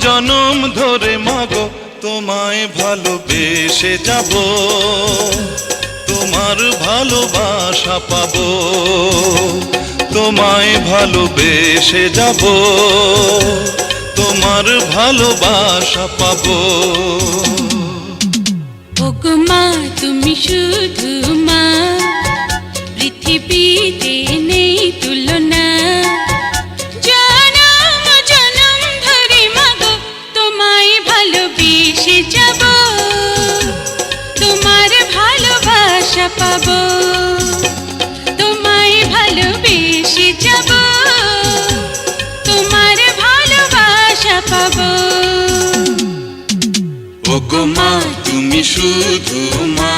জনম ধরে মাগো, তোমায় ভালোবেসে যাব। তোমার ভালোবাসা পাব, তোমায় ভালোবেসে যাব। তোমার ভালোবাসা পাবো। ওগো মা তুমি শুধু মা পৃথিবীতে ভালোবাসা পাবো। তোমায় ভালোবেসে যাব। তোমার ভালোবাসা পাবো। ওগো মা, তুমি শুধু মা।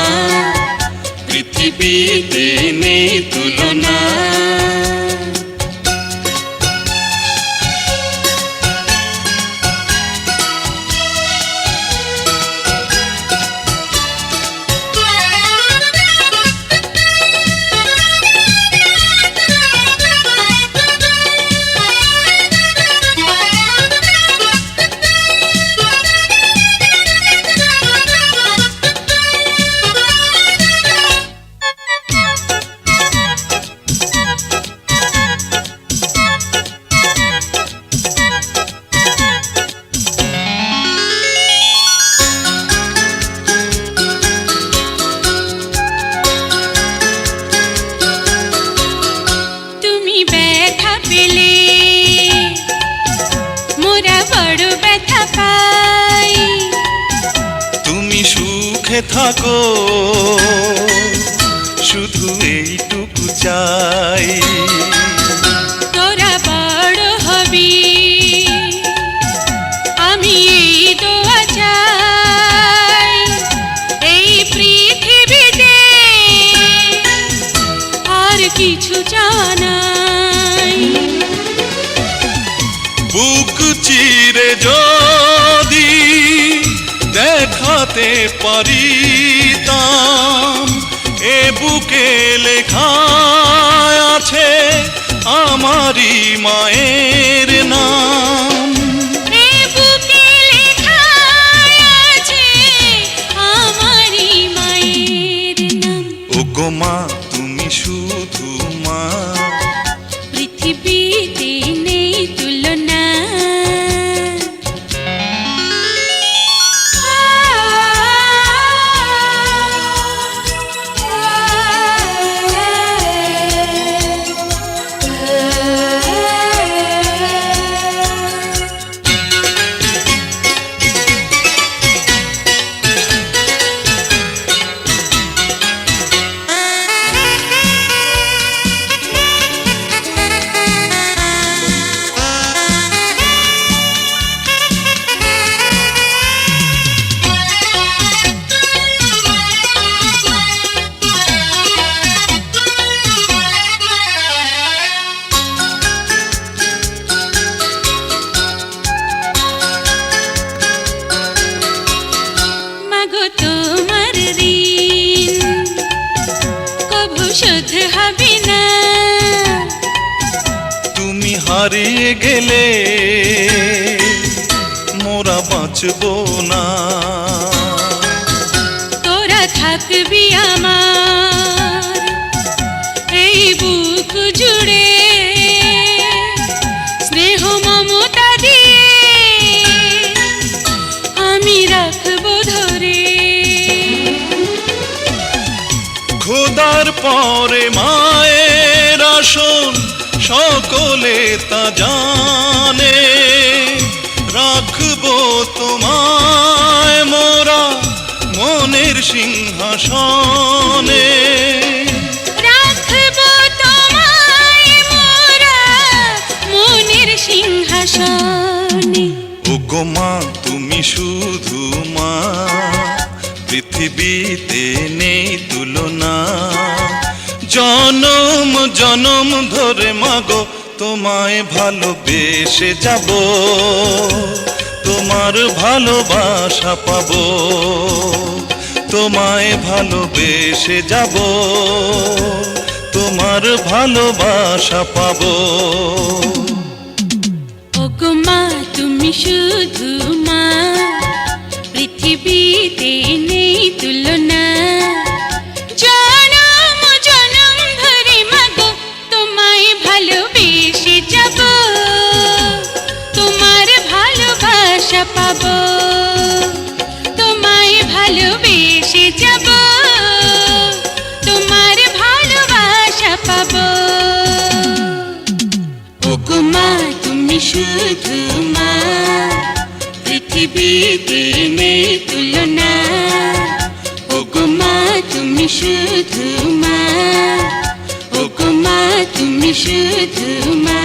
পৃথিবীতে নেই তুলনা। পাই তুমি সুখে থাকো শুধু এইটুকু চাই। তোরা বড় হবি আমি এই দোয়া চাই। এই পৃথিবীতে আর কিছু জানাই বুক চিরে যদি দেখাতে পারিতাম। এ বুকে লেখা আছে আমারই মায়ের নাম। এ বুকে লেখা আছে আমারই মায়ের নাম। মা তুমি শুধু তোমার ঋণ কভু শোধ হবে না। তুমি হারিয়ে গেলে মোরা বাঁচবো না। তোরা থাকবি আমার এই বুক জুড়ে। স্নেহ মমতা খোদার পরে মায়ের আসন সকলে তা জানে। রাখব তোমায় মোরা মনের সিংহাসনে। পৃথিবীতে নেই তুলনা। জনম জনম ধরে মাগো, তোমায় ভালোবেসে যাব। তোমার ভালোবাসা পাবো। তোমায় ভালোবেসে যাব। তোমার ভালোবাসা পাবো। গো মা, তুমি শুধু মা। পৃথিবীতে নেই তুলনা তুমি শুধু মা ওগো মা তুমি শুধু মা